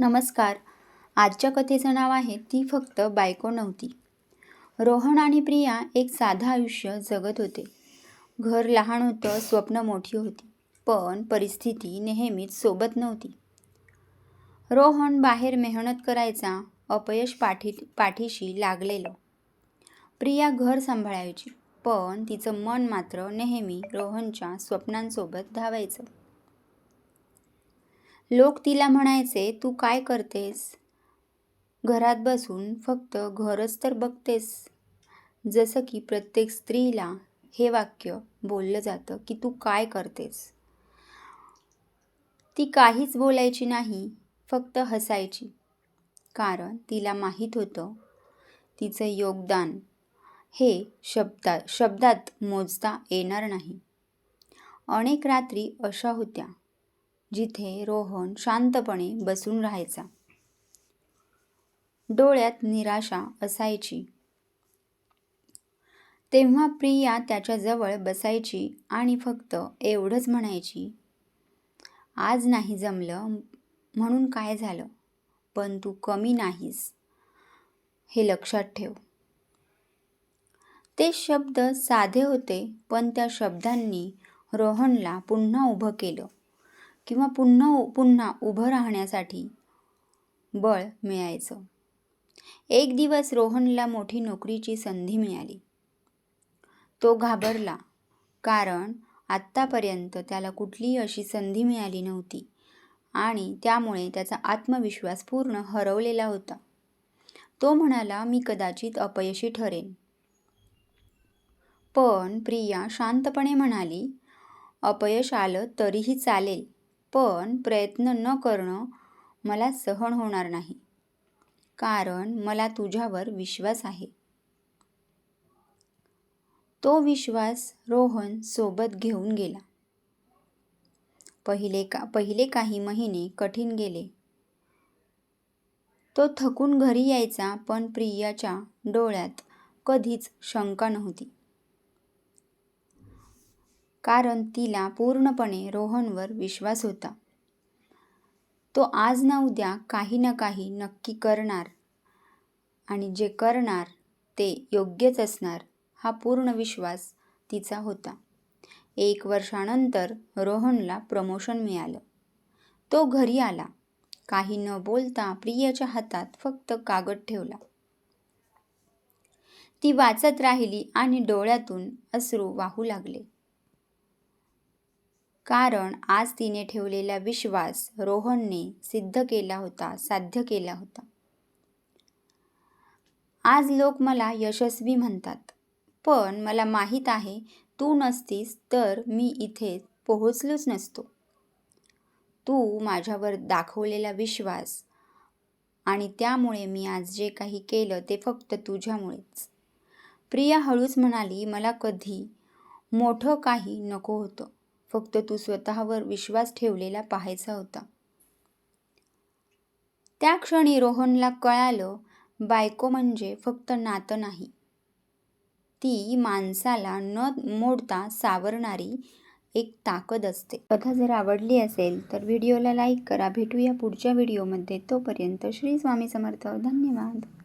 नमस्कार. आजच्या कथेचं नाव आहे ती फक्त बायको नव्हती. रोहन आणि प्रिया एक साधं आयुष्य जगत होते. घर लहान होतं स्वप्न मोठी होती पण परिस्थिती नेहमीच सोबत नव्हती. रोहन बाहेर मेहनत करायचा अपयश पाठी पाठीशी लागलेलं. प्रिया घर सांभाळायची पण तिचं मन मात्र नेहमी रोहनच्या स्वप्नांसोबत धावायचं. लोक तिला म्हणायचे तू काय करतेस? घरात बसून फक्त घरच तर बघतेस. जसं की प्रत्येक स्त्रीला हे वाक्य बोललं जातं की तू काय करतेस? ती काहीच बोलायची नाही फक्त हसायची. कारण तिला माहीत होतं तिचं योगदान हे शब्दा शब्दात मोजता येणार नाही. अनेक रात्री अशा होत्या. जिथे रोहन शांतपणे बसून राहायचा. डोळ्यात निराशा असायची. तेव्हा प्रिया त्याच्याजवळ बसायची आणि फक्त एवढंच म्हणायची आज नाही जमलं म्हणून काय झालं? पण तू कमी नाहीस हे लक्षात ठेव. ते शब्द साधे होते पण त्या शब्दांनी रोहनला पुन्हा उभं केलं. किंवा पुन्हा पुन्हा उभं राहण्यासाठी बळ मिळायचं. एक दिवस रोहनला मोठी नोकरीची संधी मिळाली. तो घाबरला कारण आत्तापर्यंत त्याला कुठलीही अशी संधी मिळाली नव्हती आणि त्यामुळे त्याचा आत्मविश्वास पूर्ण हरवलेला होता. तो म्हणाला मी कदाचित अपयशी ठरेन. पण प्रिया शांतपणे म्हणाली अपयश आलं तरीही चालेल. पण प्रयत्न न करणं मला सहन होणार नाही. कारण मला तुझ्यावर विश्वास आहे. तो विश्वास रोहन सोबत घेऊन गेला. पहिले का पहिले काही महिने कठीण गेले. तो थकून घरी यायचा पण प्रियाच्या डोळ्यात कधीच शंका नव्हती. कारण तिला पूर्णपणे रोहनवर विश्वास होता. तो आज ना उद्या काही ना काही नक्की करणार आणि जे करणार ते योग्यच असणार हा पूर्ण विश्वास तिचा होता. एक वर्षानंतर रोहनला प्रमोशन मिळालं. तो घरी आला. काही न बोलता प्रियाच्या हातात फक्त कागद ठेवला. ती वाचत राहिली आणि डोळ्यातून अश्रू वाहू लागले. कारण आज तिने ठेवलेला विश्वास रोहनने सिद्ध केला होता साध्य केला होता. आज लोक मला यशस्वी म्हणतात पण मला माहीत आहे तू नसतीस तर मी इथे पोहोचलोच नसतो. तू माझ्यावर दाखवलेला विश्वास आणि त्यामुळे मी आज जे काही केलं ते फक्त तुझ्यामुळेच. प्रिया हळूच म्हणाली मला कधी मोठं काही नको होतं. फक्त तू स्वतःवर विश्वास ठेवलेला पाहायचा होता. त्या क्षणी रोहनला कळालं बायको म्हणजे फक्त नातं नाही. ती माणसाला न मोडता सावरणारी एक ताकद असते. कथा जर आवडली असेल तर व्हिडिओला लाईक करा. भेटूया पुढच्या व्हिडिओमध्ये. तोपर्यंत श्री स्वामी समर्थ. धन्यवाद.